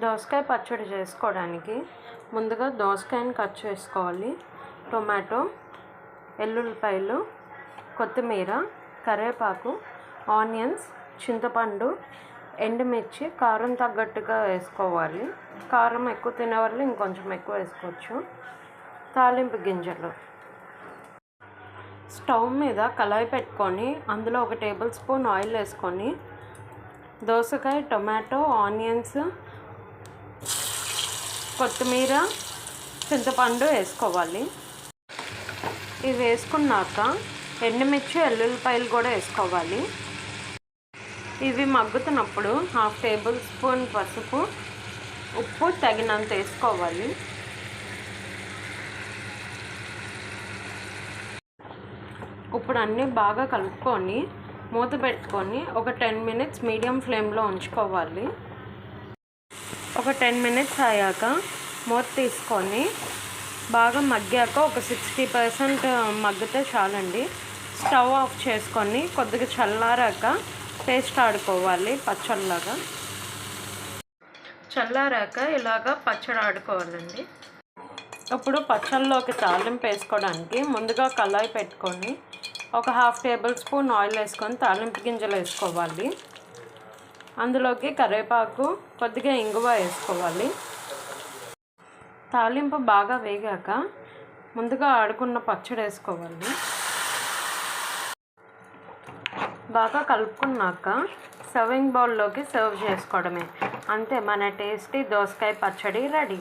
దోసకాయ పచ్చడి చేసుకోవడానికి ముందుగా దోసకాయని కట్ చేసుకోవాలి. టొమాటో వెల్లుల్లిపాయలు కొత్తిమీర కరివేపాకు ఆనియన్స్ చింతపండు ఎండుమిర్చి కారం తగ్గట్టుగా వేసుకోవాలి. కారం ఎక్కువ తినేవాళ్ళు ఇంకొంచెం ఎక్కువ వేసుకోవచ్చు. తాలింపు గింజలు. స్టవ్ మీద కళాయి పెట్టుకొని అందులో ఒక టేబుల్ స్పూన్ ఆయిల్ వేసుకొని దోసకాయ టొమాటో ఆనియన్స్ కొత్తిమీర చింతపండు వేసుకోవాలి. ఇవి వేసుకున్నాక ఎండుమిర్చి వెల్లుల్లిపాయలు కూడా వేసుకోవాలి. ఇవి మగ్గుతున్నప్పుడు హాఫ్ టేబుల్ స్పూన్ పసుపు ఉప్పు తగినంత వేసుకోవాలి. ఇప్పుడు అన్నీ బాగా కలుపుకొని మూత పెట్టుకొని ఒక టెన్ మినిట్స్ మీడియం ఫ్లేమ్లో ఉంచుకోవాలి. ఒక టెన్ మినిట్స్ అయ్యాక మూత తీసుకొని బాగా మగ్గాక ఒక సిక్స్టీ పర్సెంట్ మగ్గితే చాలండి. స్టవ్ ఆఫ్ చేసుకొని కొద్దిగా చల్లారాక పేస్ట్ ఆడుకోవాలి పచ్చళ్ళలాగా చల్లారాక ఇలాగా పచ్చడి ఆడుకోవాలండి. ఇప్పుడు పచ్చళ్ళలోకి తాలింపు వేసుకోవడానికి ముందుగా కళాయి పెట్టుకొని ఒక హాఫ్ టేబుల్ స్పూన్ ఆయిల్ వేసుకొని తాలింపు గింజలు వేసుకోవాలి. అందులోకి కరివేపాకు కొద్దిగా ఇంగువ వేసుకోవాలి. తాలింపు బాగా వేగాక ముందుగా ఆడుకున్న పచ్చడి వేసుకోవాలి. బాగా కలుపుకున్నాక సర్వింగ్ బౌల్లోకి సర్వ్ చేసుకోవడమే. అంతే మన టేస్టీ దోసకాయ పచ్చడి రెడీ.